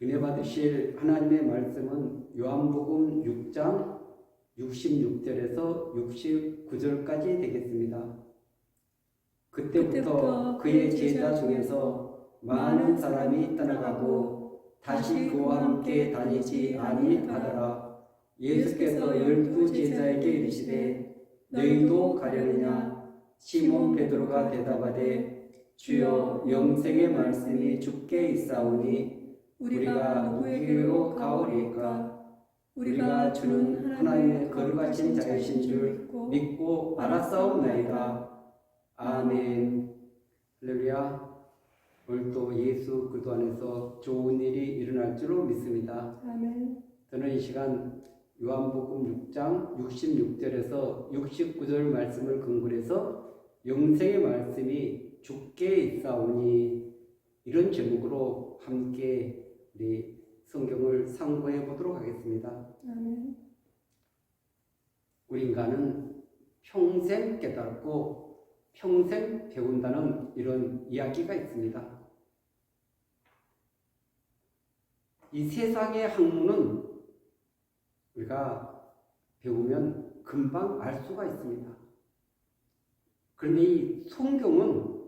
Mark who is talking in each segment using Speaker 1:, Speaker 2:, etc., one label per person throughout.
Speaker 1: 은혜 받으실 하나님의 말씀은 요한복음 6장 66절에서 69절까지 되겠습니다. 그때부터 그의 제자 중에서 많은 사람이 떠나가고 다시 그와 함께 다니지 아니하더라. 예수께서 열두 제자에게 이르시되 너희도 가려느냐? 시몬 베드로가 대답하되 주여 영생의 말씀이 주께 있사오니 우리가 누구에게로 가오리까? 우리가 주는 하나님의 거룩하신 자이신 줄 믿고 알았사옵나이다. 아멘. 할렐루야. 오늘 또 예수 그도 안에서 좋은 일이 일어날 줄로 믿습니다.
Speaker 2: 아멘.
Speaker 1: 저는 이 시간 요한복음 6장 66절에서 69절 말씀을 근거로 해서 영생의 말씀이 주께 있사오니 이런 제목으로 함께 우리 성경을 상고해 보도록 하겠습니다.
Speaker 2: 아멘.
Speaker 1: 우리 인간은 평생 깨닫고 평생 배운다는 이런 이야기가 있습니다. 이 세상의 학문은 우리가 배우면 금방 알 수가 있습니다. 그런데 이 성경은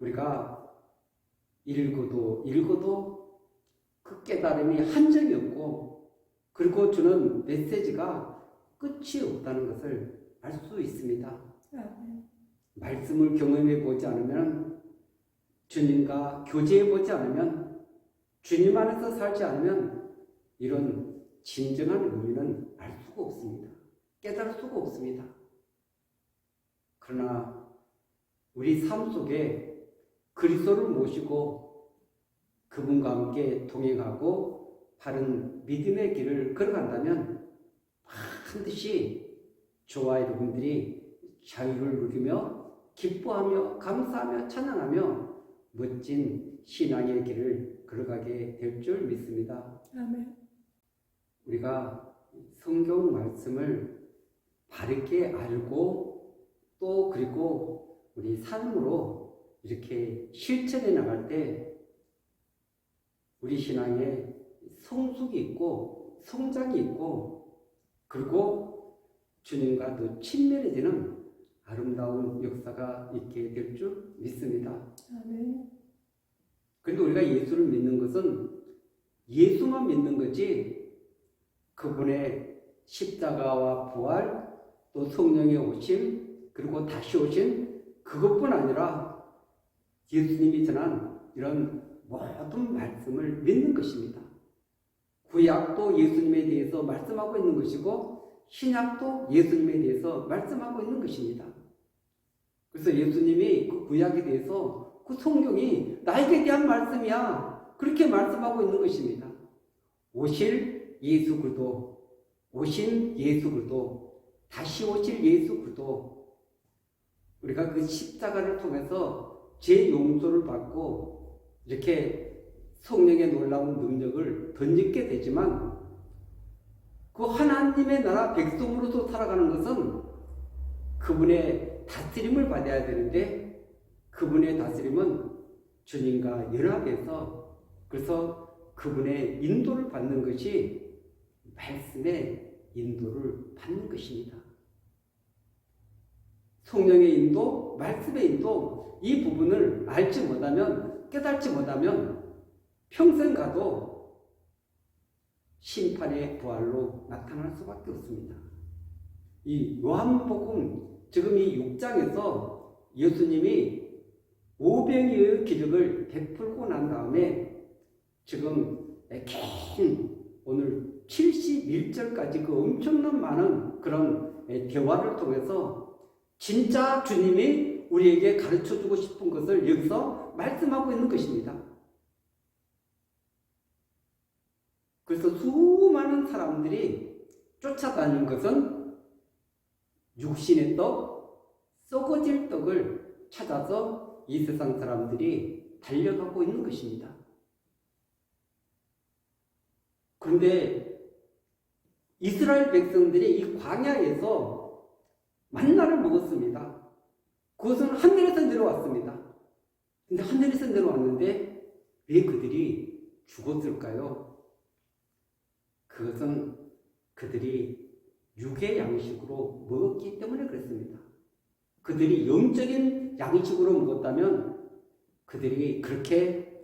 Speaker 1: 우리가 읽어도 읽어도 그 깨달음이 한정이 없고 그리고 주는 메시지가 끝이 없다는 것을 알 수 있습니다.
Speaker 2: 아멘.
Speaker 1: 말씀을 경험해 보지 않으면 주님과 교제해 보지 않으면 주님 안에서 살지 않으면 이런 진정한 의미는 알 수가 없습니다. 깨달을 수가 없습니다. 그러나 우리 삶 속에 그리스도를 모시고 그분과 함께 동행하고 바른 믿음의 길을 걸어간다면 반드시 저와 여러분들이 자유를 누리며 기뻐하며 감사하며 찬양하며 멋진 신앙의 길을 걸어가게 될 줄 믿습니다.
Speaker 2: 아멘.
Speaker 1: 우리가 성경 말씀을 바르게 알고 또 그리고 우리 삶으로 이렇게 실천해 나갈 때 우리 신앙에 성숙이 있고 성장이 있고 그리고 주님과 더 친밀해지는 아름다운 역사가 있게 될 줄 믿습니다. 그런데 우리가 예수를 믿는 것은 예수만 믿는 거지 그분의 십자가와 부활 또 성령의 오심 그리고 다시 오신 그것뿐 아니라 예수님이 전한 이런 모든 말씀을 믿는 것입니다. 구약도 예수님에 대해서 말씀하고 있는 것이고 신약도 예수님에 대해서 말씀하고 있는 것입니다. 그래서 예수님이 그 구약에 대해서 그 성경이 나에게 대한 말씀이야. 그렇게 말씀하고 있는 것입니다. 오실 예수 그리스도, 오신 예수 그리스도, 다시 오실 예수 그리스도. 우리가 그 십자가를 통해서 제 용서를 받고 이렇게 성령의 놀라운 능력을 던지게 되지만 그 하나님의 나라 백성으로서 살아가는 것은 그분의 다스림을 받아야 되는데 그분의 다스림은 주님과 연합해서 그래서 그분의 인도를 받는 것이 말씀의 인도를 받는 것입니다. 성령의 인도, 말씀의 인도 이 부분을 알지 못하면 깨닫지 못하면 평생 가도 심판의 부활로 나타날 수밖에 없습니다. 이 요한복음 지금 이 6장에서 예수님이 오병이의 기적을 베풀고 난 다음에 지금 긴 오늘 71절까지 그 엄청난 많은 그런 대화를 통해서 진짜 주님이 우리에게 가르쳐 주고 싶은 것을 여기서 말씀하고 있는 것입니다. 그래서 수많은 사람들이 쫓아다니는 것은 육신의 떡, 썩어질 떡을 찾아서 이 세상 사람들이 달려가고 있는 것입니다. 그런데 이스라엘 백성들이 이 광야에서 만나를 먹었습니다. 그것은 하늘에서 내려왔습니다. 근데 하늘에서 내려왔는데 왜 그들이 죽었을까요? 그것은 그들이 육의 양식으로 먹었기 때문에 그렇습니다. 그들이 영적인 양식으로 먹었다면 그들이 그렇게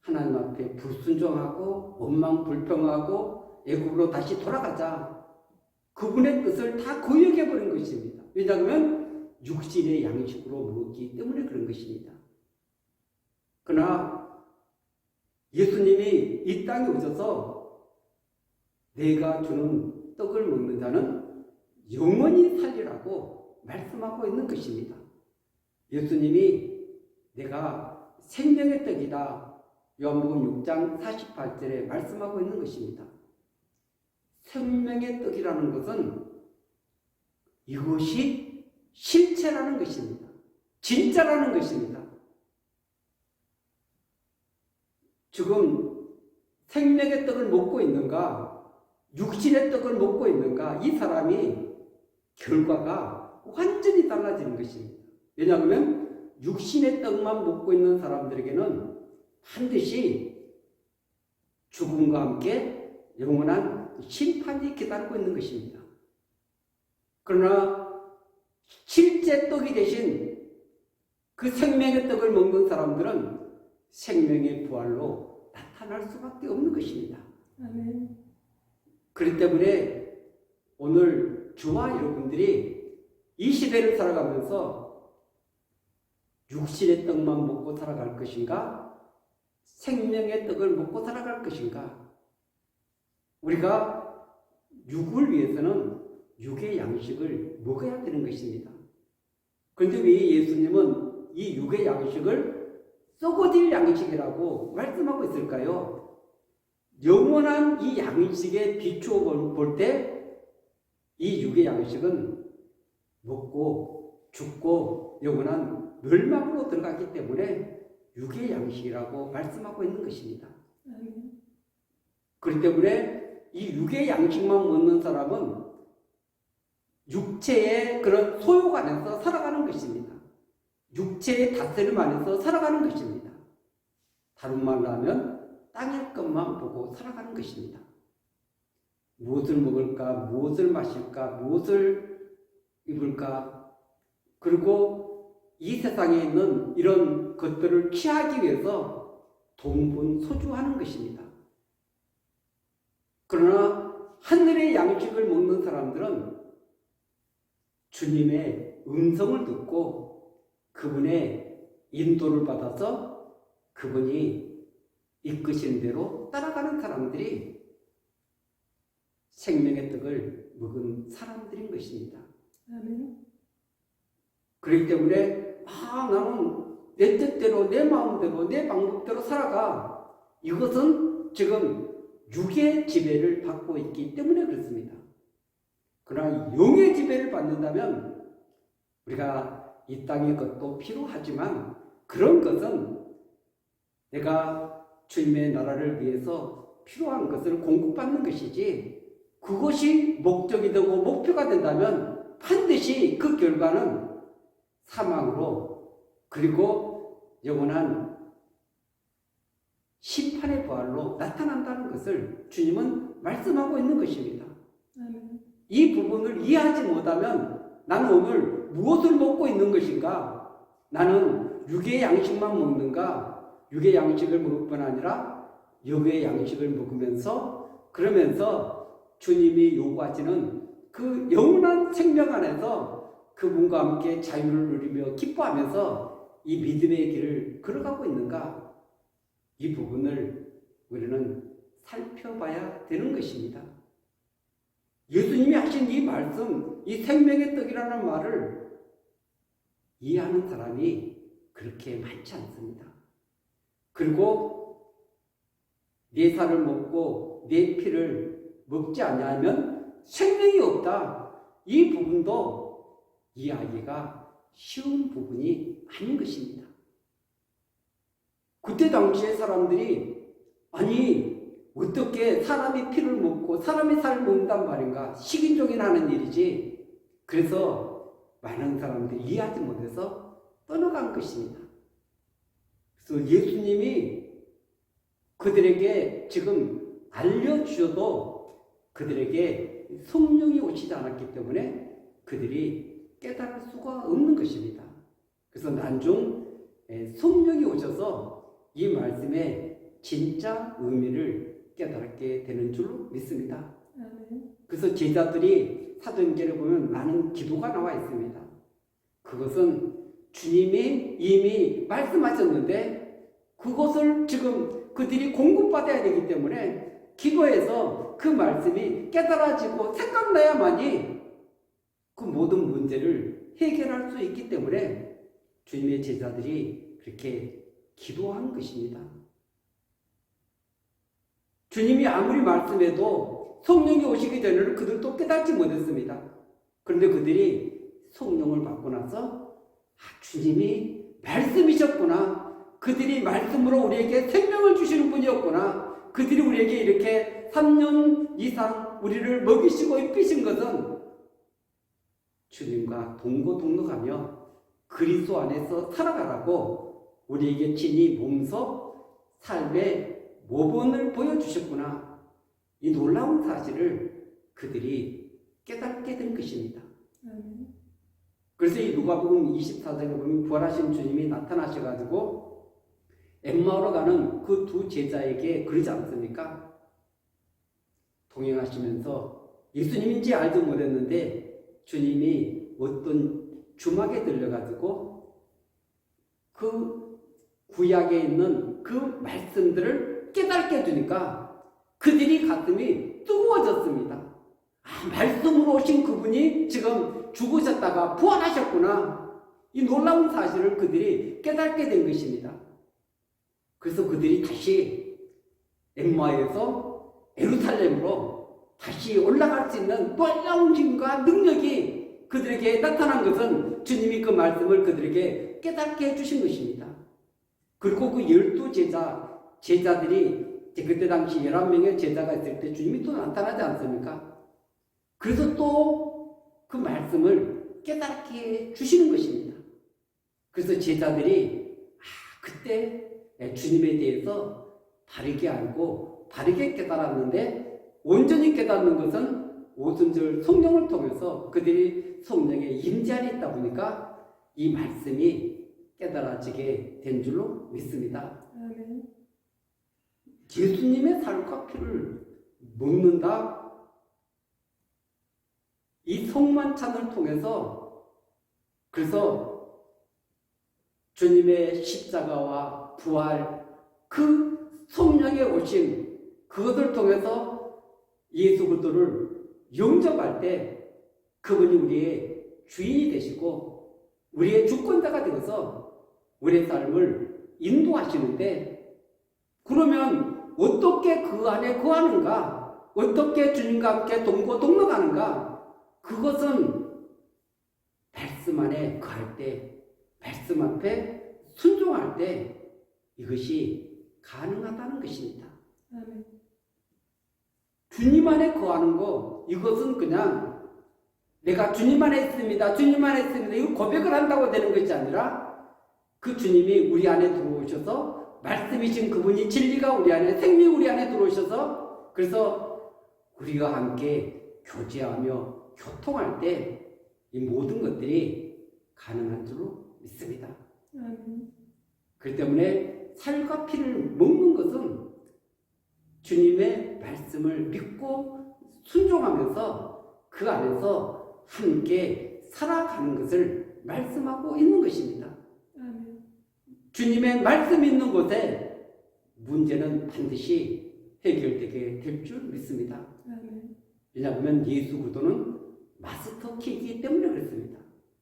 Speaker 1: 하나님 앞에 불순종하고 원망 불평하고 애굽으로 다시 돌아가자 그분의 뜻을 다 거역해 버린 것입니다. 왜냐하면 육신의 양식으로 먹었기 때문에 그런 것입니다. 그러나 예수님이 이 땅에 오셔서 내가 주는 떡을 먹는 자는 영원히 살리라고 말씀하고 있는 것입니다. 예수님이 내가 생명의 떡이다. 요한복음 6장 48절에 말씀하고 있는 것입니다. 생명의 떡이라는 것은 이것이 실체라는 것입니다. 진짜라는 것입니다. 지금 생명의 떡을 먹고 있는가, 육신의 떡을 먹고 있는가, 이 사람이 결과가 완전히 달라지는 것입니다. 왜냐하면 육신의 떡만 먹고 있는 사람들에게는 반드시 죽음과 함께 영원한 심판이 기다리고 있는 것입니다. 그러나 실제 떡이 대신 그 생명의 떡을 먹는 사람들은 생명의 부활로 나타날 수밖에 없는 것입니다.
Speaker 2: 아멘.
Speaker 1: 그렇기 때문에 오늘 저와 여러분들이 이 시대를 살아가면서 육신의 떡만 먹고 살아갈 것인가? 생명의 떡을 먹고 살아갈 것인가? 우리가 육을 위해서는 육의 양식을 먹어야 되는 것입니다. 그런데 왜 예수님은 이 육의 양식을 썩어질 양식이라고 말씀하고 있을까요? 영원한 이 양식에 비추어 볼 때 이 육의 양식은 먹고 죽고 영원한 멸망으로 들어가기 때문에 육의 양식이라고 말씀하고 있는 것입니다. 그렇기 때문에 이 육의 양식만 먹는 사람은 육체의 그런 소욕 안에서 살아가는 것입니다. 육체의 다스림 안에서 살아가는 것입니다. 다른 말로 하면 땅의 것만 보고 살아가는 것입니다. 무엇을 먹을까, 무엇을 마실까, 무엇을 입을까, 그리고 이 세상에 있는 이런 것들을 취하기 위해서 동분 소주하는 것입니다. 그러나 하늘의 양식을 먹는 사람들은 주님의 음성을 듣고 그분의 인도를 받아서 그분이 이끄신 대로 따라가는 사람들이 생명의 떡을 먹은 사람들인 것입니다.
Speaker 2: 아멘.
Speaker 1: 그렇기 때문에 아 나는 내 뜻대로 내 마음대로 내 방법대로 살아가 이것은 지금 육의 지배를 받고 있기 때문에 그렇습니다. 그러나 영의 지배를 받는다면 우리가 이 땅의 것도 필요하지만 그런 것은 내가 주님의 나라를 위해서 필요한 것을 공급받는 것이지 그것이 목적이 되고 목표가 된다면 반드시 그 결과는 사망으로 그리고 영원한 심판의 부활로 나타난다는 것을 주님은 말씀하고 있는 것입니다. 이 부분을 이해하지 못하면 나는 오늘 무엇을 먹고 있는 것인가? 나는 육의 양식만 먹는가? 육의 양식을 먹을 뿐 아니라 영의 양식을 먹으면서 그러면서 주님이 요구하시는 그 영원한 생명 안에서 그분과 함께 자유를 누리며 기뻐하면서 이 믿음의 길을 걸어가고 있는가? 이 부분을 우리는 살펴봐야 되는 것입니다. 예수님이 하신 이 말씀, 이 생명의 떡이라는 말을 이해하는 사람이 그렇게 많지 않습니다. 그리고 내 살을 먹고 내 피를 먹지 않냐면 생명이 없다. 이 부분도 이해하기가 쉬운 부분이 아닌 것입니다. 그때 당시에 사람들이 아니 어떻게 사람이 피를 먹고 사람의 살을 먹는단 말인가 식인종이나 하는 일이지 그래서 많은 사람들이 이해하지 못해서 떠나간 것입니다. 그래서 예수님이 그들에게 지금 알려주셔도 그들에게 성령이 오시지 않았기 때문에 그들이 깨달을 수가 없는 것입니다. 그래서 난중 에, 성령이 오셔서 이 말씀의 진짜 의미를 깨달게 되는 줄로 믿습니다. 그래서 제자들이 사도행전에 보면 많은 기도가 나와 있습니다. 그것은 주님이 이미 말씀하셨는데 그것을 지금 그들이 공급받아야 되기 때문에 기도해서 그 말씀이 깨달아지고 생각나야만이 그 모든 문제를 해결할 수 있기 때문에 주님의 제자들이 그렇게 기도한 것입니다. 주님이 아무리 말씀해도 성령이 오시기 전에는 그들도 깨닫지 못했습니다. 그런데 그들이 성령을 받고 나서 아, 주님이 말씀이셨구나. 그들이 말씀으로 우리에게 생명을 주시는 분이었구나. 그들이 우리에게 이렇게 3년 이상 우리를 먹이시고 입히신 것은 주님과 동고동락하며 그리스도 안에서 살아가라고 우리에게 친히 몸소 삶의 모본을 보여주셨구나. 이 놀라운 사실을 그들이 깨닫게 된 것입니다.
Speaker 2: 아멘.
Speaker 1: 그래서 이 누가복음 24장에 보면 부활하신 주님이 나타나셔가지고 엠마오로 가는 그 두 제자에게 그러지 않습니까? 동행하시면서 예수님인지 알도 못했는데 주님이 어떤 주막에 들려가지고 그 구약에 있는 그 말씀들을 깨닫게 해주니까 그들이 가슴이 뜨거워졌습니다. 아, 말씀으로 오신 그분이 지금 죽으셨다가 부활하셨구나. 이 놀라운 사실을 그들이 깨닫게 된 것입니다. 그래서 그들이 다시 엠마에서 에루살렘으로 다시 올라갈 수 있는 놀라운 힘과 능력이 그들에게 나타난 것은 주님이 그 말씀을 그들에게 깨닫게 해주신 것입니다. 그리고 그 열두 제자, 제자들이 그때 당시 11명의 제자가 있을 때 주님이 또 나타나지 않습니까? 그래서 또 그 말씀을 깨닫게 주시는 것입니다. 그래서 제자들이 아, 그때 주님에 대해서 바르게 알고 바르게 깨달았는데 온전히 깨닫는 것은 오순절 성령을 통해서 그들이 성령에 임재 안에 있다 보니까 이 말씀이 깨달아지게 된 줄로 믿습니다. 예수님의 살과 피를 먹는다. 이 성만찬을 통해서 그래서 주님의 십자가와 부활 그 성령의 오심 그것을 통해서 예수 그리스도를 영접할 때 그분이 우리의 주인이 되시고 우리의 주권자가 되어서 우리의 삶을 인도하시는데 그러면 어떻게 그 안에 거하는가? 어떻게 주님과 함께 동거 동락하는가? 그것은 말씀 안에 거할 때, 말씀 앞에 순종할 때 이것이 가능하다는 것입니다. 주님 안에 거하는 거 이것은 그냥 내가 주님 안에 있습니다. 주님 안에 있습니다. 이거 고백을 한다고 되는 것이 아니라 그 주님이 우리 안에 들어오셔서 말씀이신 그분이 진리가 우리 안에 생명이 우리 안에 들어오셔서 그래서 우리가 함께 교제하며 교통할 때 이 모든 것들이 가능한 줄로 믿습니다.
Speaker 2: 아멘.
Speaker 1: 그렇기 때문에 살과 피를 먹는 것은 주님의 말씀을 믿고 순종하면서 그 안에서 함께 살아가는 것을 말씀하고 있는 것입니다. 주님의 말씀이 있는 곳에 문제는 반드시 해결되게 될 줄 믿습니다. 왜냐하면 예수 그리스도는 마스터 키이기 때문에 그렇습니다.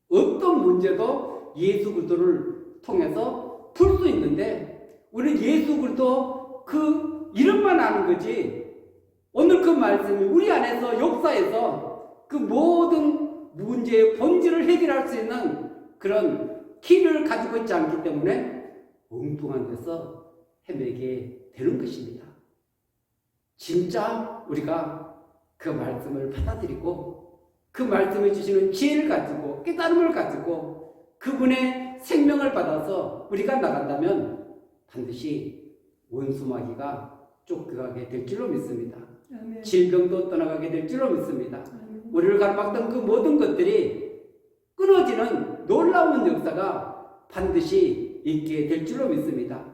Speaker 1: 어떤 문제도 예수 그리스도를 통해서 풀 수 있는데 우리는 예수 그리스도 그 이름만 아는 거지 오늘 그 말씀이 우리 안에서 역사에서 그 모든 문제의 본질을 해결할 수 있는 그런 키를 가지고 있지 않기 때문에 엉뚱한 데서 헤매게 되는 것입니다. 진짜 우리가 그 말씀을 받아들이고 그 말씀해 주시는 지혜를 가지고 깨달음을 가지고 그분의 생명을 받아서 우리가 나간다면 반드시 원수마귀가 쫓겨가게 될 줄로 믿습니다.
Speaker 2: 아멘.
Speaker 1: 질병도 떠나가게 될 줄로 믿습니다.
Speaker 2: 아멘.
Speaker 1: 우리를 가로막던 그 모든 것들이 끊어지는 놀라운 역사가 반드시 있게 될 줄로 믿습니다.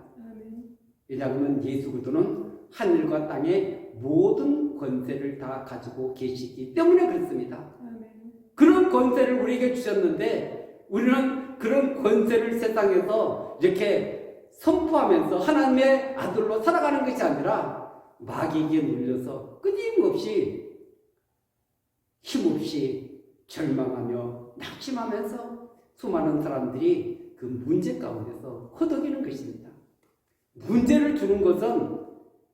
Speaker 1: 왜냐하면 예수 그리스도는 하늘과 땅의 모든 권세를 다 가지고 계시기 때문에 그렇습니다. 그런 권세를 우리에게 주셨는데 우리는 그런 권세를 세상에서 이렇게 선포하면서 하나님의 아들로 살아가는 것이 아니라 마귀에게 눌려서 끊임없이 힘없이 절망하며 낙심하면서 수많은 사람들이 그 문제 가운데서 허덕이는 것입니다. 문제를 주는 것은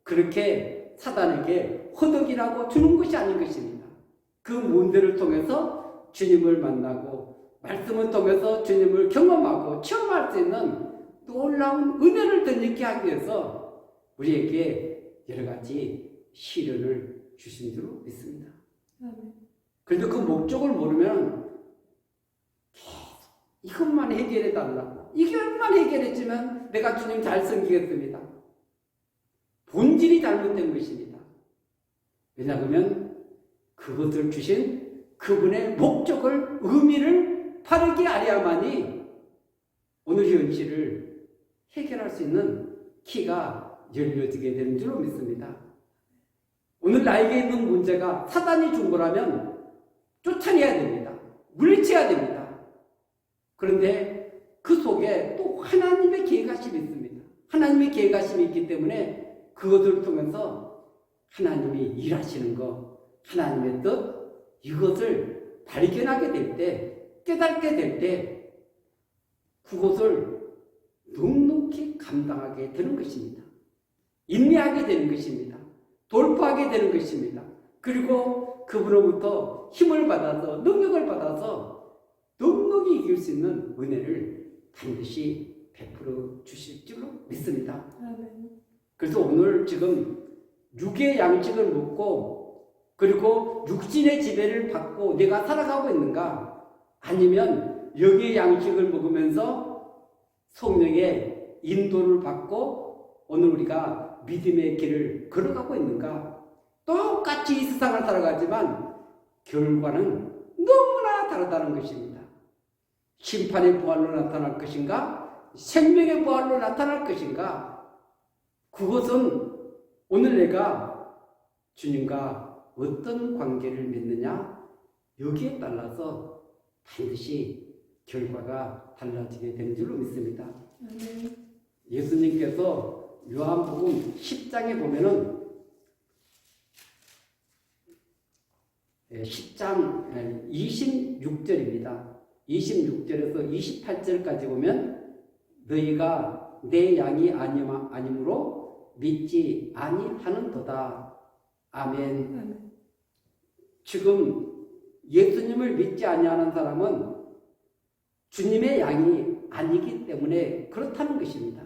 Speaker 1: 그렇게 사단에게 허덕이라고 주는 것이 아닌 것입니다. 그 문제를 통해서 주님을 만나고 말씀을 통해서 주님을 경험하고 체험할 수 있는 놀라운 은혜를 덧입게 하기 위해서 우리에게 여러 가지 시련을 주신 줄로 믿습니다. 그런데 그 목적을 모르면 이것만 해결해 달라고 이것만 해결했지만 내가 주님 잘 섬기겠습니다. 본질이 잘못된 것입니다. 왜냐하면 그것을 주신 그분의 목적을 의미를 바르게 알아야만이 오늘 현실을 해결할 수 있는 키가 열려지게 되는 줄로 믿습니다. 오늘 나에게 있는 문제가 사단이 준 거라면 쫓아내야 됩니다. 물리쳐야 됩니다. 그런데 그 속에 또 하나님의 계획하심이 있습니다. 하나님의 계획하심이 있기 때문에 그것을 통해서 하나님이 일하시는 것, 하나님의 뜻, 이것을 발견하게 될 때, 깨닫게 될 때, 그것을 넉넉히 감당하게 되는 것입니다. 인내하게 되는 것입니다. 돌파하게 되는 것입니다. 그리고 그분으로부터 힘을 받아서 능력을 받아서 넉넉히 이길 수 있는 은혜를 반드시 베풀어 주실 줄로 믿습니다. 그래서 오늘 지금 육의 양식을 먹고 그리고 육신의 지배를 받고 내가 살아가고 있는가 아니면 여기의 양식을 먹으면서 성령의 인도를 받고 오늘 우리가 믿음의 길을 걸어가고 있는가 똑같이 이 세상을 살아가지만 결과는 너무나 다르다는 것입니다. 심판의 부활로 나타날 것인가 생명의 부활로 나타날 것인가 그것은 오늘 내가 주님과 어떤 관계를 맺느냐 여기에 따라서 반드시 결과가 달라지게 되는 줄로 믿습니다.
Speaker 2: 아멘.
Speaker 1: 예수님께서 요한복음 10장에 보면은 10장 26절입니다. 26절에서 28절까지 보면 너희가 내 양이 아니므로 믿지 아니하는도다. 아멘.
Speaker 2: 아멘.
Speaker 1: 지금 예수님을 믿지 아니하는 사람은 주님의 양이 아니기 때문에 그렇다는 것입니다.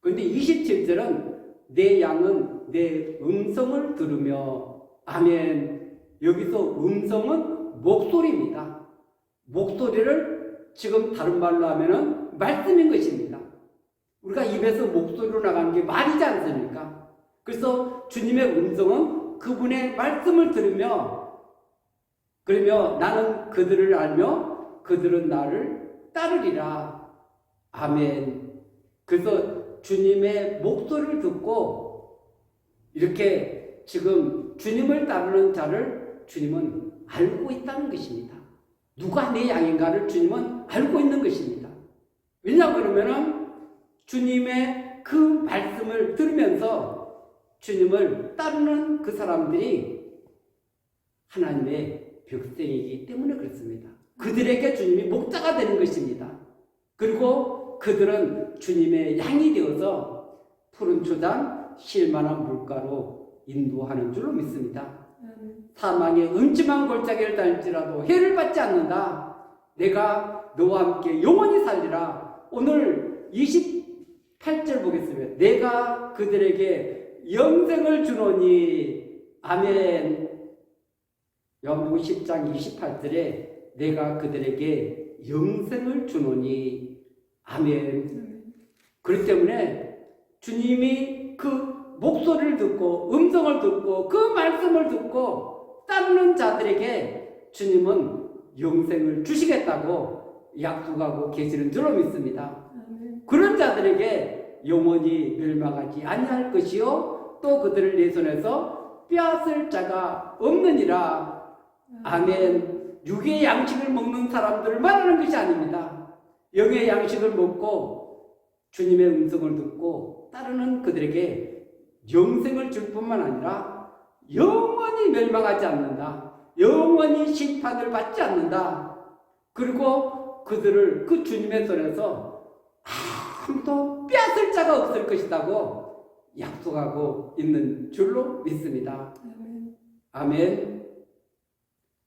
Speaker 1: 그런데 27절은 내 양은 내 음성을 들으며 아멘. 여기서 음성은 목소리입니다. 목소리를 지금 다른 말로 하면은 말씀인 것입니다. 우리가 입에서 목소리로 나가는 게 말이지 않습니까? 그래서 주님의 음성은 그분의 말씀을 들으며 그러며 나는 그들을 알며 그들은 나를 따르리라. 아멘. 그래서 주님의 목소리를 듣고 이렇게 지금 주님을 따르는 자를 주님은 알고 있다는 것입니다. 누가 내 양인가를 주님은 알고 있는 것입니다. 왜냐 그러면은 주님의 그 말씀을 들으면서 주님을 따르는 그 사람들이 하나님의 백성이기 때문에 그렇습니다. 그들에게 주님이 목자가 되는 것입니다. 그리고 그들은 주님의 양이 되어서 푸른 초장 실만한 물가로 인도하는 줄로 믿습니다. 사망의 음침한 골짜기를 달지라도 해를 받지 않는다. 내가 너와 함께 영원히 살리라. 오늘 28절 보겠습니다. 내가 그들에게 영생을 주노니 아멘. 연복음 10장 28절에 내가 그들에게 영생을 주노니 아멘.
Speaker 2: 아멘.
Speaker 1: 그렇기 때문에 주님이 그 목소리를 듣고 음성을 듣고 그 말씀을 듣고 따르는 자들에게 주님은 영생을 주시겠다고 약속하고 계시는 줄로 믿습니다. 그런 자들에게 영원히 멸망하지 아니할 것이요 또 그들을 내 손에서 빼앗을 자가 없느니라. 아멘. 육의 양식을 먹는 사람들을 말하는 것이 아닙니다. 영의 양식을 먹고 주님의 음성을 듣고 따르는 그들에게 영생을 줄 뿐만 아니라 영원히 멸망하지 않는다 영원히 심판을 받지 않는다 그리고 그들을 그 주님의 손에서 아무도 빼앗을 자가 없을 것이라고 약속하고 있는 줄로 믿습니다.
Speaker 2: 아멘.
Speaker 1: 아멘.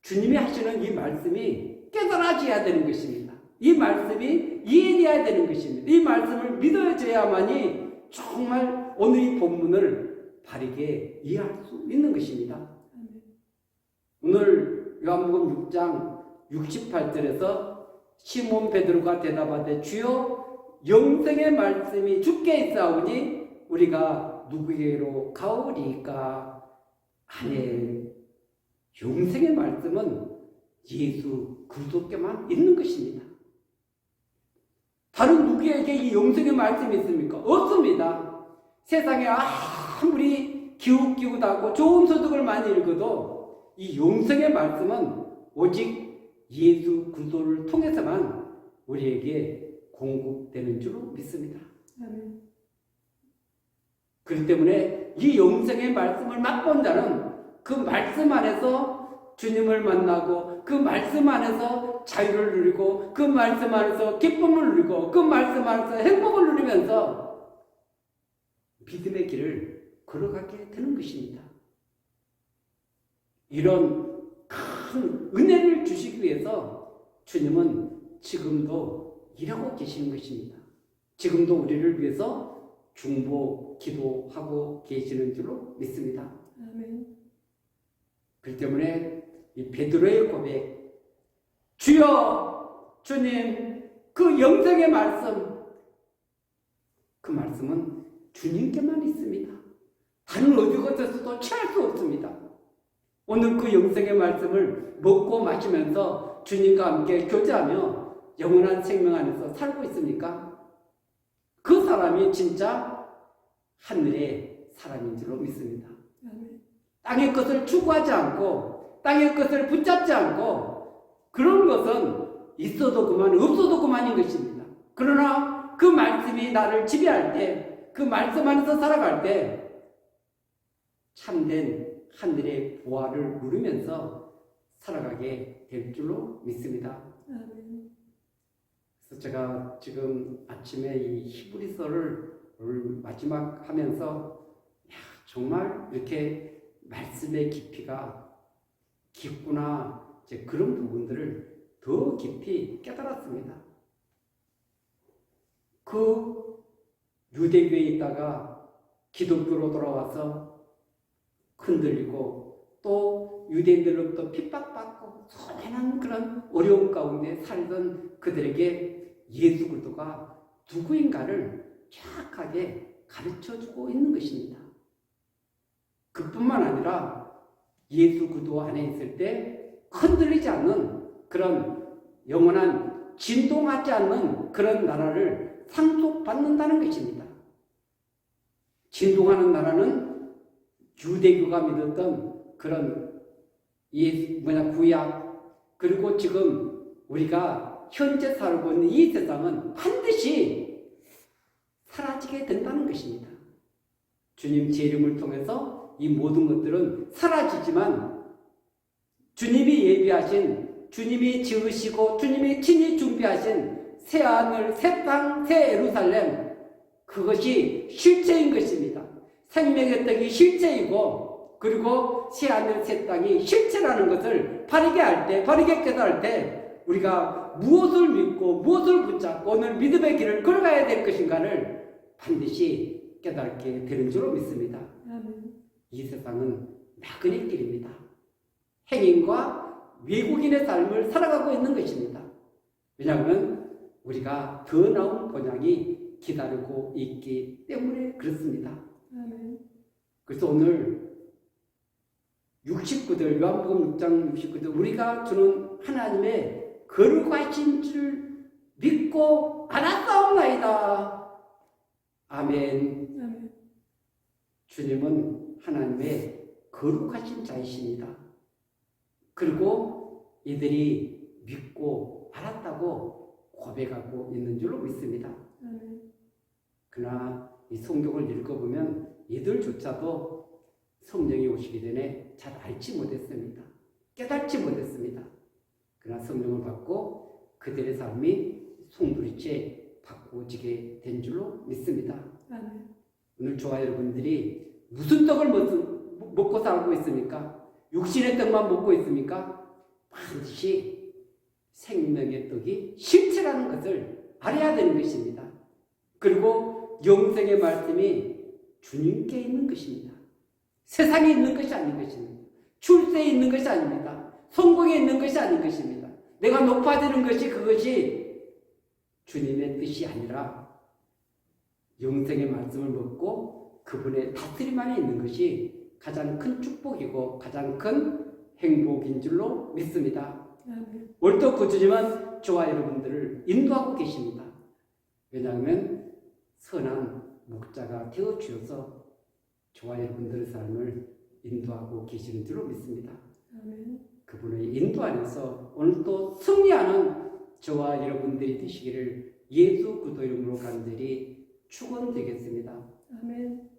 Speaker 1: 주님이 하시는 이 말씀이 깨달아져야 되는 것입니다. 이 말씀이 이해되어야 되는 것입니다. 이 말씀을 믿어져야만이 정말 오늘 이 본문을 바르게 이해할 수 있는 것입니다. 오늘 요한복음 6장 68절에서 시몬 베드로가 대답하되 주여 영생의 말씀이 주께 있사오니 우리가 누구에게로 가오리까 아멘 영생의 말씀은 예수 그리스도께만 있는 것입니다. 다른 누구에게 이 영생의 말씀이 있습니까? 없습니다. 세상에 아무리 기웃기웃하고 좋은 소득을 많이 읽어도 이 영생의 말씀은 오직 예수 그리스도를 통해서만 우리에게 공급되는 줄로 믿습니다. 그렇기 때문에 이 영생의 말씀을 맛본 자는 그 말씀 안에서 주님을 만나고 그 말씀 안에서 자유를 누리고 그 말씀 안에서 기쁨을 누리고 그 말씀 안에서 행복을 누리면서 믿음의 길을 걸어가게 되는 것입니다. 이런 큰 은혜를 주시기 위해서 주님은 지금도 일하고 계시는 것입니다. 지금도 우리를 위해서 중보, 기도하고 계시는 줄로 믿습니다.
Speaker 2: 아멘.
Speaker 1: 그렇기 때문에 이 베드로의 고백, 주여, 주님, 그 영생의 말씀, 그 말씀은 주님께만 있습니다. 다른 어디 곳에서도 취할 수 없습니다. 오늘 그 영생의 말씀을 먹고 마시면서 주님과 함께 교제하며 영원한 생명 안에서 살고 있습니까? 그 사람이 진짜 하늘의 사람인 줄로 믿습니다. 땅의 것을 추구하지 않고 땅의 것을 붙잡지 않고 그런 것은 있어도 그만 없어도 그만인 것입니다. 그러나 그 말씀이 나를 지배할 때 그 말씀 안에서 살아갈 때 참된 하늘의 보화를 누리면서 살아가게 될 줄로 믿습니다. 그래서 제가 지금 아침에 이 히브리서를 마지막 하면서 야, 정말 이렇게 말씀의 깊이가 깊구나 이제 그런 부분들을 더 깊이 깨달았습니다. 그 유대교에 있다가 기독교로 돌아와서 흔들리고 또 유대인들로부터 핍박받고 선한 그런 어려움 가운데 살던 그들에게 예수 그리스도가 누구인가를 정확하게 가르쳐주고 있는 것입니다. 그뿐만 아니라 예수 그리스도 안에 있을 때 흔들리지 않는 그런 영원한 진동하지 않는 그런 나라를 상속받는다는 것입니다. 진동하는 나라는 유대교가 믿었던 그런 예 뭐냐 구약 그리고 지금 우리가 현재 살고 있는 이 세상은 반드시 사라지게 된다는 것입니다. 주님 제 이름을 통해서 이 모든 것들은 사라지지만 주님이 예비하신 주님이 지으시고 주님이 친히 준비하신 새 하늘 새 땅 새 예루살렘 그것이 실체인 것입니다. 생명의 떡이 실체이고 그리고 새 하늘 새 땅이 실체라는 것을 바르게 할 때, 바르게 깨달을 때 우리가 무엇을 믿고 무엇을 붙잡고 오늘 믿음의 길을 걸어가야 될 것인가를 반드시 깨닫게 되는 줄로 믿습니다. 이 세상은 나그네 길입니다. 행인과 외국인의 삶을 살아가고 있는 것입니다. 왜냐하면 우리가 더 나은 본향이 기다리고 있기 때문에 그렇습니다. 그래서 오늘 69절 요한복음 6장 69절 우리가 주는 하나님의 거룩하신 줄 믿고 알았사옵나이다. 아멘.
Speaker 2: 아멘.
Speaker 1: 주님은 하나님의 거룩하신 자이십니다. 그리고 이들이 믿고 알았다고 고백하고 있는 줄로 믿습니다.
Speaker 2: 아멘.
Speaker 1: 그러나 이 성경을 읽어보면 이들조차도 성령이 오시기 전에 잘 알지 못했습니다. 깨닫지 못했습니다. 그러나 성령을 받고 그들의 삶이 송두리째 바꾸어지게 된 줄로 믿습니다.
Speaker 2: 아멘.
Speaker 1: 오늘 저와 여러분들이 무슨 떡을 먹- 먹고 살고 있습니까? 육신의 떡만 먹고 있습니까? 반드시 생명의 떡이 실체라는 것을 알아야 되는 것입니다. 그리고 영생의 말씀이 주님께 있는 것입니다. 세상에 있는 것이 아닌 것입니다. 출세에 있는 것이 아닙니다. 성공에 있는 것이 아닌 것입니다. 내가 높아지는 것이 그것이 주님의 뜻이 아니라 영생의 말씀을 먹고 그분의 다스림 안에 있는 것이 가장 큰 축복이고 가장 큰 행복인 줄로 믿습니다. 월도 구주님은 저와 여러분들을 인도하고 계십니다. 왜냐하면 선한 목자가 되어 주셔서 저와 여러분들의 삶을 인도하고 계시는 줄로 믿습니다.
Speaker 2: 아멘.
Speaker 1: 그분의 인도 안에서 오늘 또 승리하는 저와 여러분들이 되시기를 예수 그리스도 이름으로 간절히 축원드리겠습니다.
Speaker 2: 아멘.